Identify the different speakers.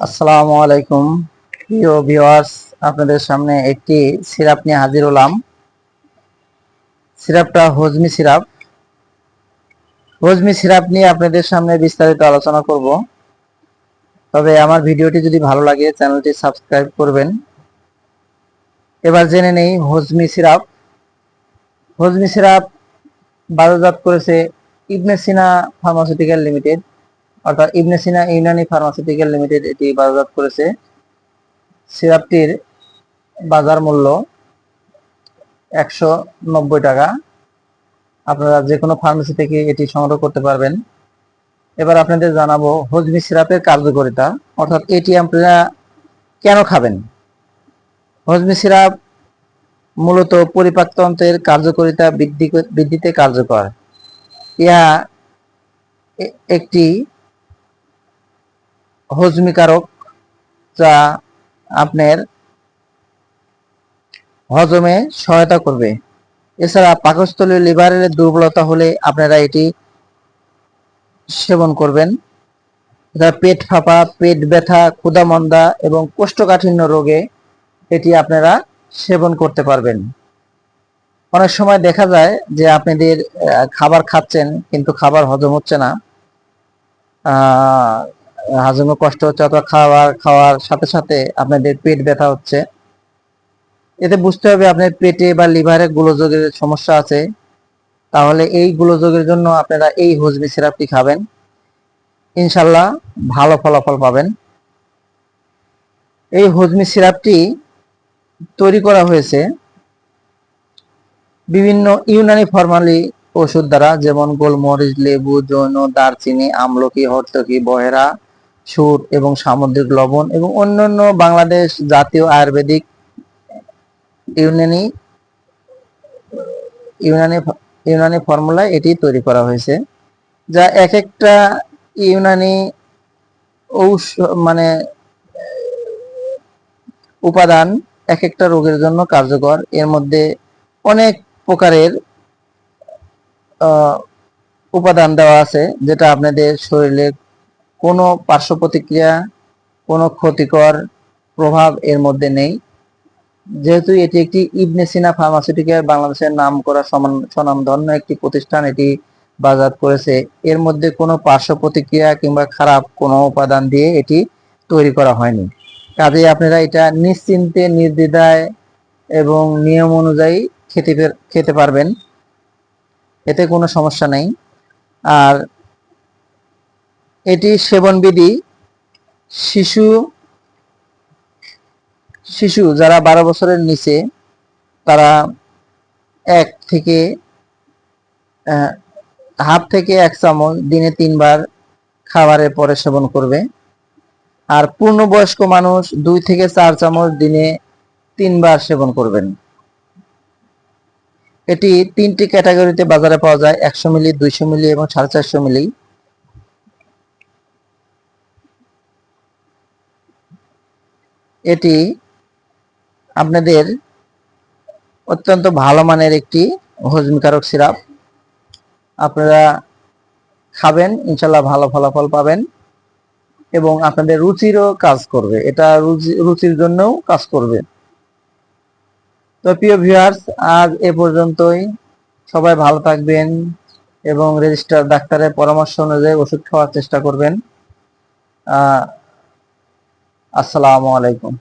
Speaker 1: আসসালামু আলাইকুম। প্রিয় ভিউয়ার্স, আপনাদের সামনে একটি সিরাপ নিয়ে হাজির হলাম। সিরাপটা হজমি সিরাপ। হজমি সিরাপ নিয়ে আপনাদের সামনে বিস্তারিত আলোচনা করব। তবে আমার ভিডিওটি যদি ভালো লাগে, চ্যানেলটি সাবস্ক্রাইব করবেন। এবার জেনে নেই হজমি সিরাপ। হজমি সিরাপ বাজারজাত করেছে ইবনে সিনা ফার্মাসিউটিক্যাল লিমিটেড। অর্থাৎ ইবনে সিনা ইউনানি ফার্মাসিউটিক্যাল লিমিটেড এটি বাজারজাত করেছে। সিরাপটির বাজার মূল্য একশো নব্বই টাকা। আপনারা যে কোনো ফার্মেসি থেকে এটি সংগ্রহ করতে পারবেন। এবার আপনাদের জানাব হজমি সিরাপের কার্যকারিতা, অর্থাৎ এটি আপনারা কেন খাবেন? হজমি সিরাপ মূলত পরিপাকতন্ত্রের কার্যকারিতা বৃদ্ধি বৃদ্ধিতে কার্যকর। ইহা একটি হজমিকারক, যা আপনার হজমে সহায়তা করবে। এছাড়া পাকস্থলীয় লিভারের দুর্বলতা হলে আপনারা এটি সেবন করবেন। পেট ফাঁপা, পেট ব্যথা, ক্ষুধামন্দা এবং কোষ্ঠকাঠিন্য রোগে এটি আপনারা সেবন করতে পারবেন। অনেক সময় দেখা যায় যে আপনাদের খাবার খাচ্ছেন কিন্তু খাবার হজম হচ্ছে না। হজমে কষ্ট হচ্ছে অথবা খাওয়ার খাওয়ার সাথে সাথে আপনাদের পেট ব্যথা হচ্ছে। এতে বুঝতে হবে আপনার পেটে বা লিভারে গোলযোগের সমস্যা আছে। তাহলে এই গোলযোগের জন্য আপনারা এই হজমি সিরাপটি খাবেন। ইনশাল্লাহ ভালো ফলাফল পাবেন। এই হজমি সিরাপটি তৈরি করা হয়েছে বিভিন্ন ইউনানি ফর্মালি ওষুধ দ্বারা, যেমন গোলমরিচ, লেবু, জৈন, দারচিনি, আমলকি, হর্তকি, বহেরা সুর এবং সামুদ্রিক লবণ এবং অন্যান্য বাংলাদেশ জাতীয় আয়ুর্বেদিক ইউনানি ইউনানি ইউনানি ফর্মুলায় এটি তৈরি করা হয়েছে, যা এক একটা ইউনানি ঔষ মানে উপাদান এক একটা রোগের জন্য কার্যকর। এর মধ্যে অনেক প্রকারের উপাদান দেওয়া আছে, যেটা আপনাদের শরীরে কোনো পার্শ্ব প্রতিক্রিয়া, কোনো ক্ষতিকর প্রভাব এর মধ্যে নেই। যেহেতু এটি একটি ইবনে সিনা ফার্মাসিউটিক্যাল বাংলাদেশের নাম করা স্বনামধন্য একটি প্রতিষ্ঠান, এটি বাজার করেছে। এর মধ্যে কোনো পার্শ্ব প্রতিক্রিয়া কিংবা খারাপ কোনো উপাদান দিয়ে এটি তৈরি করা হয়নি। কাজেই আপনারা এটা নিশ্চিন্তে, নির্দ্বিধায় এবং নিয়ম অনুযায়ী খেতে খেতে পারবেন। এতে কোনো সমস্যা নেই। আর এটি সেবনবিধি শিশু শিশু যারা বারো বছরের নিচে, তারা এক থেকে হাফ থেকে এক চামচ দিনে তিনবার খাবারের পরে সেবন করবে। আর পূর্ণবয়স্ক মানুষ দুই থেকে চার চামচ দিনে তিনবার সেবন করবেন। এটি তিনটি ক্যাটাগরিতে বাজারে পাওয়া যায়, একশো মিলি, দুইশো মিলি এবং সাড়ে চারশো মিলি। এটি আপনাদের অত্যন্ত ভালো মানের একটি হজমিকারক সিরাপ। আপনারা খাবেন ইনশাল্লাহ ভালো ফলাফল পাবেন এবং আপনাদের রুচিরও কাজ করবে। এটা রুচি, রুচির জন্যও কাজ করবে। তো প্রিয় ভিউয়ার্স আজ এ পর্যন্তই। সবাই ভালো থাকবেন এবং রেজিস্টার ডাক্তারের পরামর্শ অনুযায়ী ওষুধ খাওয়ার চেষ্টা করবেন। আসসালামু আলাইকুম।